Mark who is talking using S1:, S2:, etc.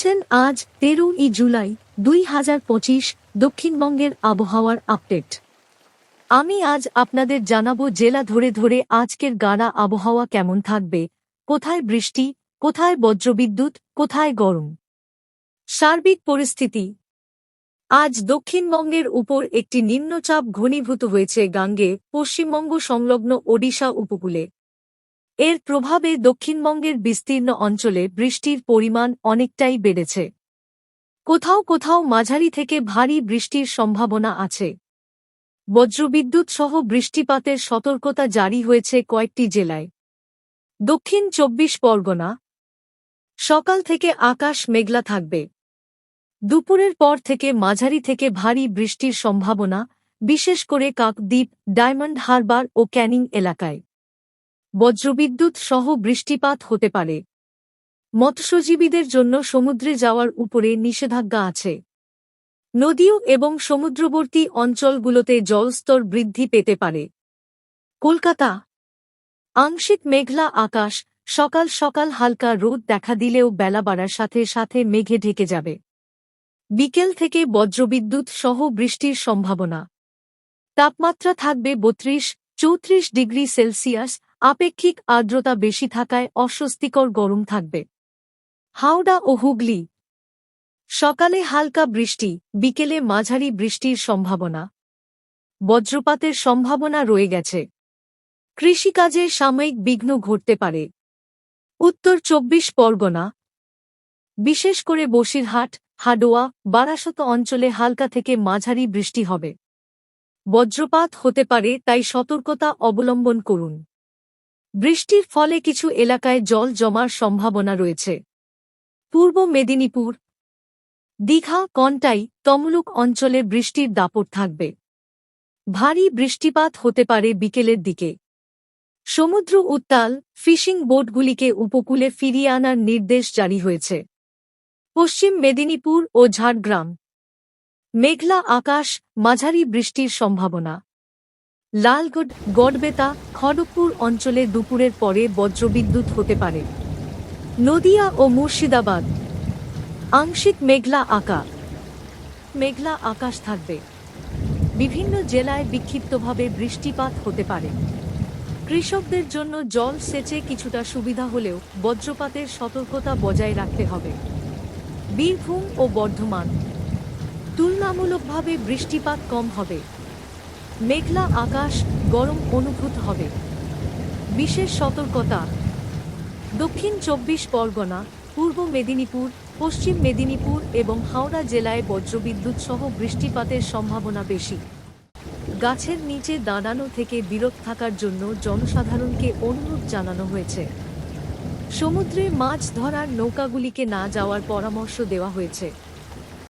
S1: শুনছেন আজ তেরোই জুলাই দুই হাজার পঁচিশ দক্ষিণবঙ্গের আবহাওয়ার আপডেট। আমি আজ আপনাদের জানাব জেলা ধরে ধরে আজকের গাড়া আবহাওয়া কেমন থাকবে, কোথায় বৃষ্টি, কোথায় বজ্রবিদ্যুৎ, কোথায় গরম। সার্বিক পরিস্থিতি। আজ দক্ষিণবঙ্গের উপর একটি নিম্নচাপ ঘনীভূত হয়েছে গাঙ্গে, পশ্চিমবঙ্গ সংলগ্ন ওডিশা উপকূলে। এর প্রভাবে দক্ষিণবঙ্গের বিস্তীর্ণ অঞ্চলে বৃষ্টির পরিমাণ অনেকটাই বেড়েছে। কোথাও কোথাও মাঝারি থেকে ভারী বৃষ্টির সম্ভাবনা আছে। বজ্রবিদ্যুৎ সহ বৃষ্টিপাতের সতর্কতা জারি হয়েছে কয়েকটি জেলায়। দক্ষিণ চব্বিশ পরগনা। সকাল থেকে আকাশ মেঘলা থাকবে। দুপুরের পর থেকে মাঝারি থেকে ভারী বৃষ্টির সম্ভাবনা, বিশেষ করে কাকদ্বীপ, ডায়মন্ড হারবার ও ক্যানিং এলাকায়। বজ্রবিদ্যুৎ সহ বৃষ্টিপাত হতে পারে। মৎস্যজীবীদের জন্য সমুদ্রে যাওয়ার উপরে নিষেধাজ্ঞা আছে। নদীও এবং সমুদ্রবর্তী অঞ্চলগুলোতে জলস্তর বৃদ্ধি পেতে পারে। কলকাতা। আংশিক মেঘলা আকাশ, সকাল সকাল হালকা রোদ দেখা দিলেও বেলা বাড়ার সাথে সাথে মেঘে ঢেকে যাবে। বিকেল থেকে বজ্রবিদ্যুৎ সহ বৃষ্টির সম্ভাবনা। তাপমাত্রা থাকবে বত্রিশ, চৌত্রিশ ডিগ্রি সেলসিয়াস আপেক্ষিক আর্দ্রতা বেশি থাকায় অস্বস্তিকর গরম থাকবে। হাওড়া ও হুগলি। সকালে হালকা বৃষ্টি, বিকেলে মাঝারি বৃষ্টির সম্ভাবনা। বজ্রপাতের সম্ভাবনা রয়ে গেছে। কৃষিকাজে সাময়িক বিঘ্ন ঘটতে পারে। উত্তর চব্বিশ পরগনা। বিশেষ করে বসিরহাট হাডোয়া বারাসত অঞ্চলে হালকা থেকে মাঝারি বৃষ্টি হবে। বজ্রপাত হতে পারে, তাই সতর্কতা অবলম্বন করুন। বৃষ্টির ফলে কিছু এলাকায় জল জমার সম্ভাবনা রয়েছে। পূর্ব মেদিনীপুর, দীঘা, কন্টাই, তমলুক অঞ্চলে বৃষ্টির দাপট থাকবে। ভারী বৃষ্টিপাত হতে পারে বিকেলের দিকে। সমুদ্র উত্তাল, ফিশিং বোটগুলিকে উপকূলে ফিরিয়ে আনার নির্দেশ জারি হয়েছে। পশ্চিম মেদিনীপুর ও ঝাড়গ্রাম। মেঘলা আকাশ, মাঝারি বৃষ্টির সম্ভাবনা। লালগড়, গড়বেতা, খড়গপুর অঞ্চলে দুপুরের পরে বজ্রবিদ্যুৎ হতে পারে। নদিয়া ও মুর্শিদাবাদ। আংশিক মেঘলা আকা, মেঘলা আকাশ থাকবে। বিভিন্ন জেলায় বিক্ষিপ্তভাবে বৃষ্টিপাত হতে পারে। কৃষকদের জন্য জল সেচে কিছুটা সুবিধা হলেও বজ্রপাতের সতর্কতা বজায় রাখতে হবে। বীরভূম ও বর্ধমান। তুলনামূলকভাবে বৃষ্টিপাত কম হবে। মেঘলা আকাশ গরম অনুভূত হবে। বিশেষ সতর্কতা। দক্ষিণ চব্বিশ পরগনা, পূর্ব মেদিনীপুর, পশ্চিম মেদিনীপুর এবং হাওড়া জেলায় বজ্রবিদ্যুৎ সহ বৃষ্টিপাতের সম্ভাবনা বেশি। গাছের নিচে দাঁড়ানো থেকে বিরত থাকার জন্য জনসাধারণকে অনুরোধ জানানো হয়েছে। সমুদ্রে মাছ ধরার নৌকাগুলিকে না যাওয়ার পরামর্শ দেওয়া হয়েছে।